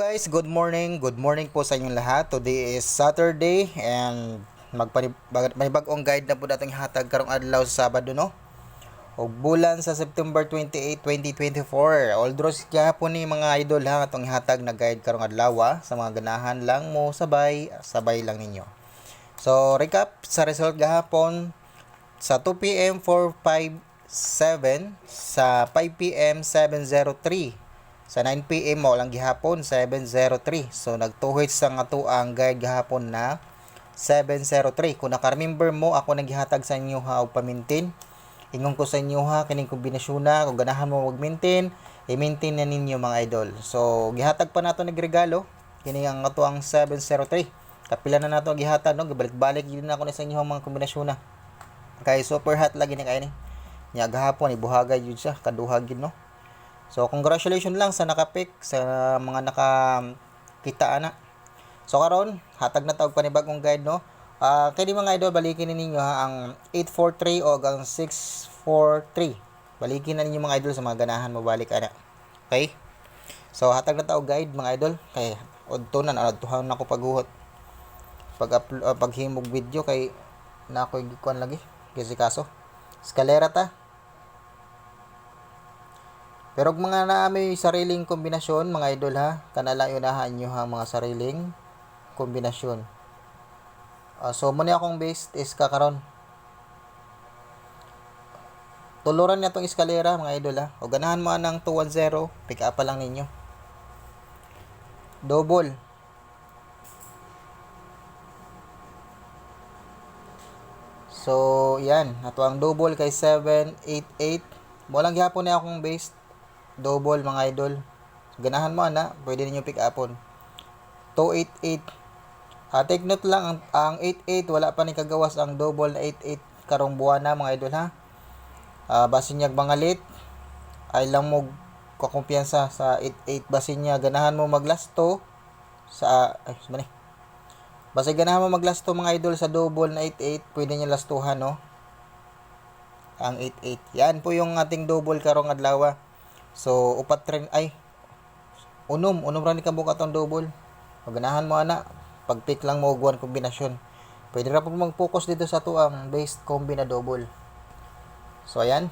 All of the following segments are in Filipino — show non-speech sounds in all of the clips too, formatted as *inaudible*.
guys, good morning. Good morning po sa inyong lahat. Today is Saturday and magpani may bagong guide na po dating hatag karong adlaw sa Sabado no. Og bulan sa September 28, 2024. Although siya po ni mga idol ha atong hatag na guide karong adlaw sa mga ganahan lang mo sabay, sabay lang ninyo. So recap sa result gahapon sa 2 PM 457 sa 5 PM 703 sa 9 PM mo lang gihapon 703 so nagtuhit sa nga to ang guide gahapon na 703 kung naka-remember mo ako naghihatag sa inyo ha og pamintin. Ingon ko sa inyo ha kining kombinasyon na. Kung ganahan mo mag-maintain i-maintain na ninyo mga idol. So gihatag pa nato ng regalo kini ang ato ang 703 kapila na nato gihatag no? Gibalik-balik yun na ako na sa inyo mga kombinasyon na. Kay super hot lagi ni kay ni. Nya gahapon ibuhagay yun siya. Kaduhag yun no So, congratulations lang sa nakapick, sa mga nakakita na. So, karon hatag na tawag panibagong guide, no? Uh, kaya mga idol, balikin ninyo ha, ang 843 o ang 643. Balikin na ninyo mga idol sa mga ganahan mo balik ana. Okay? So, hatag na tawag guide mga idol. Kay, odto na, naradtuhan na ako paghuhot. Pag, uh, paghimog video, kay na ako ikuan lagi. Kasi kaso. Escalera ta. Pero mga na may sariling kombinasyon, mga idol ha, kanala unahan nyo ha mga sariling kombinasyon. Uh, so, muna akong base is kakaron. Tuluran niya itong eskalera, mga idol ha. O ganahan mo ng 210, pick up pa lang ninyo. Double. So, yan. Ato ang double kay 788. Walang gihapon na akong base double mga idol. Ganahan mo ana, pwede niyo pick upon. 288. Uh, take note lang ang, ang 88 wala pa ni kagawas ang double na 88 karong buwan na mga idol ha. Uh, basin niya bangalit ay lang mo kakumpiyansa sa 88 basin niya ganahan mo maglasto sa ay mani. Basta ganahan mo maglasto mga idol sa double na 88, pwede niya lastuhan no. Ang 88. Yan po yung ating double karong adlaw. So, upat rin, ay, unom, unom rin ka buka tong double. Maganahan mo ana, pag-pick lang mo og kombinasyon. Pwede ra po mag-focus dito sa to ang based combi na double. So, ayan.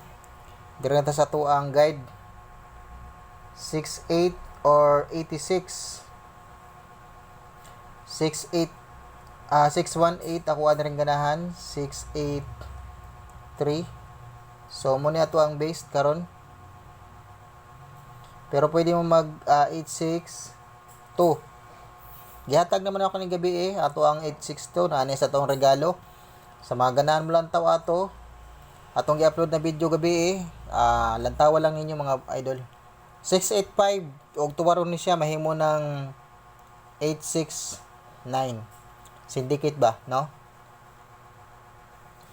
Dire na sa to ang guide. 68 or 86. 68 ah uh, 618 ako ana rin ganahan 683 so mo ni ato ang base karon pero pwede mo mag uh, 862. Gihatag naman ako ng gabi eh. Ato ang 862 na sa tong regalo. Sa mga ganahan mo lang taw ato. Atong gi-upload na video gabi eh. Uh, lantawa lang ninyo mga idol. 685 og tuwaron ni siya mahimo ng 869. Syndicate ba, no?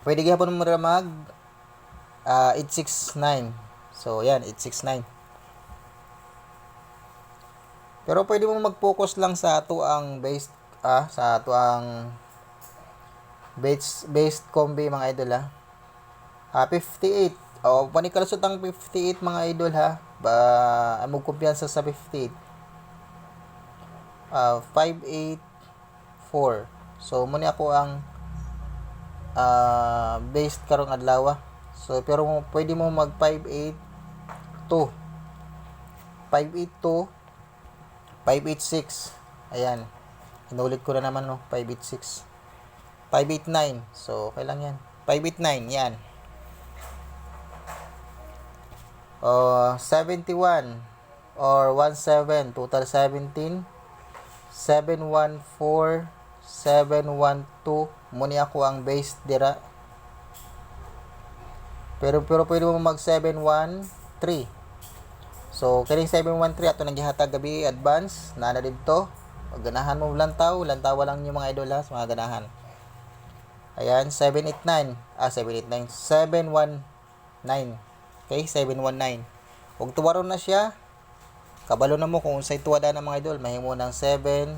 Pwede gyapon mo mag uh, 869. So, yan, 869. Pero pwede mo mag-focus lang sa ato ang based ah, sa ato ang based based combi mga idol ha. Ah, 58. O, oh, panikalusot ang 58 mga idol ha. Ba, mo kumpiyansa sa 58. Ah, 584. So, muna ako ang uh, based karong adlaw. So, pero pwede mo mag 582. 582 586. Ayan. Inulit ko na naman, no? 586. 589. So, okay lang yan. 589. Yan. Uh, 71 or 17 total 17 714 712 muni ako ang base dira pero pero pwede mo mag 713 So, kining 713 ato nang gihatag gabi advance na na didto. Ganahan mo lantaw, lantaw lang niyo mga idol ha, mga ganahan. Ayan, 789. Ah, 789. 719. Okay, 719. Ug tuwaron na siya. Kabalo na mo kung unsay tuwada na mga idol, mahimo ng 7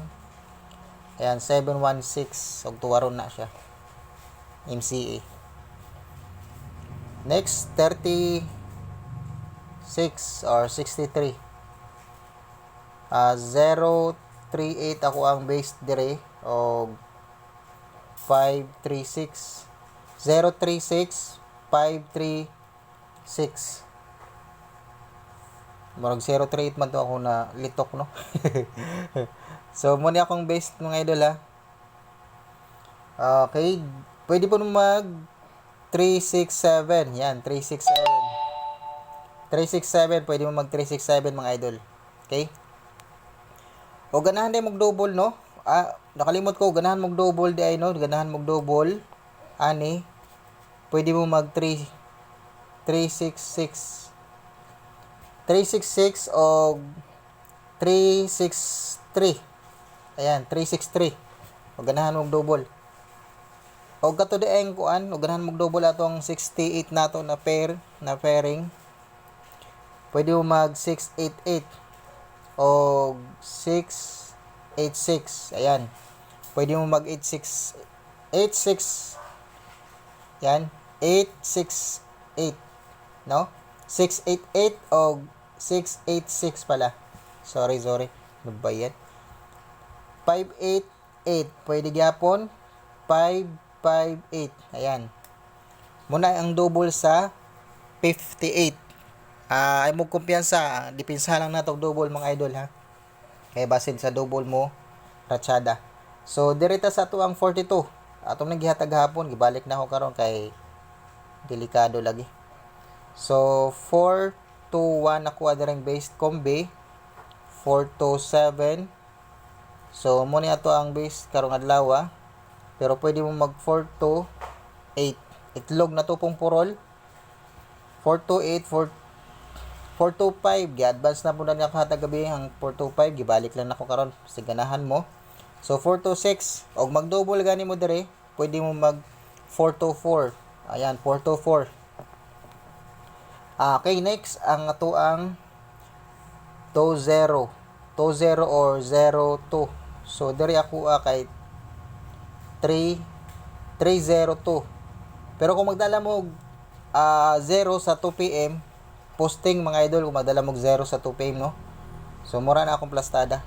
Ayan, 716. Ug tuwaron na siya. MCA. Next, 30 6 or 63. Ah, 038 ako ang base dire o 536 036 536 Marag 038 man to ako na litok no. *laughs* so muna akong base mga idol ha. Okay, pwede po mag 367. Yan, 367. 367, pwede mo mag 367 mga idol. Okay? O ganahan din mag double no? Ah, nakalimot ko ganahan mag double di ay no, ganahan mag double. Ani, pwede mo mag 3 366 366 o 363. Ayan, 363. O ganahan mong double. O gato di ang kuan, o ganahan mong double atong 68 nato na pair, na pairing. Pwede mo mag 688 o 686. Ayan. Pwede mo mag 86 86 yan 868 no 688 o 686 pala. Sorry, sorry. Nagbayad. 588. Pwede gyapon. 558. Ayan. Muna ang double sa 58 uh, ay mo kumpiyansa depensa lang natog double mga idol ha? Kay basin sa double mo ratsyada so dirita sa ato ang 42 atong naghihatag hapon gibalik na ako karon kay delikado lagi. So 4 2 1 nakuha direng based combi 427 so mo ni ato ang base karong adlaw pero pwede mo mag 428 itlog na to pong purol. 428 425 gi-advance na punan nga hatag gabi. Ang 425 gibalik lang nako karon sa ganahan mo. So 426 og mag-double gani mo dire pwede mo mag 424 ayan 424 ah, okay next ang ato ang 20 20 or 02 so dire ako ah, kay 3 302 pero kung magdala mo ah, uh, 0 sa 2 pm posting mga idol kung magdala mo 0 sa 2 PM no. So mura na akong plastada.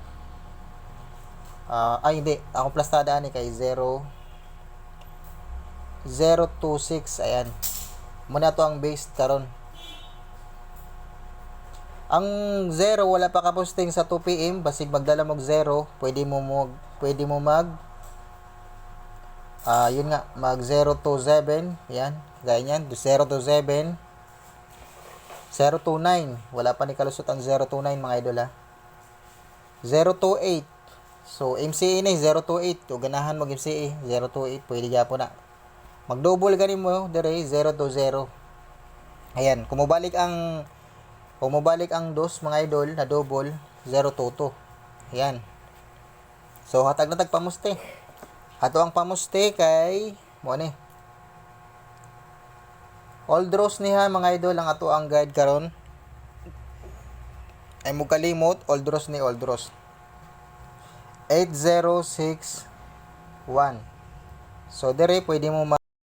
Ah, ay hindi, akong plastada ni kay 0 026 ayan. Muna to ang base karon. Ang 0 wala pa ka posting sa 2 PM, basig magdala mo 0, pwede mo mo pwede mo mag Ah, yun nga, mag 0 to 7, yan, ganyan, 0 to 7, 0 to 9, wala pa ni kalusot ang 0 to 9 mga idol ha. 0 to 8, so MCA na 0 to 8, o ganahan mo MCA, 0 to 8, pwede po na. Mag-double ganin mo, dire, 0 to 0. Ayan, kung mabalik ang kung mabalik ang dos mga idol na double, 0 to 2. Ayan. So, hatag na tag pamuste. Ato ang pamuste kay mo. All draws niha mga idol ang ato ang guide karon. Ay mo kalimot all draws ni all draws. 8061. So dire pwede mo ma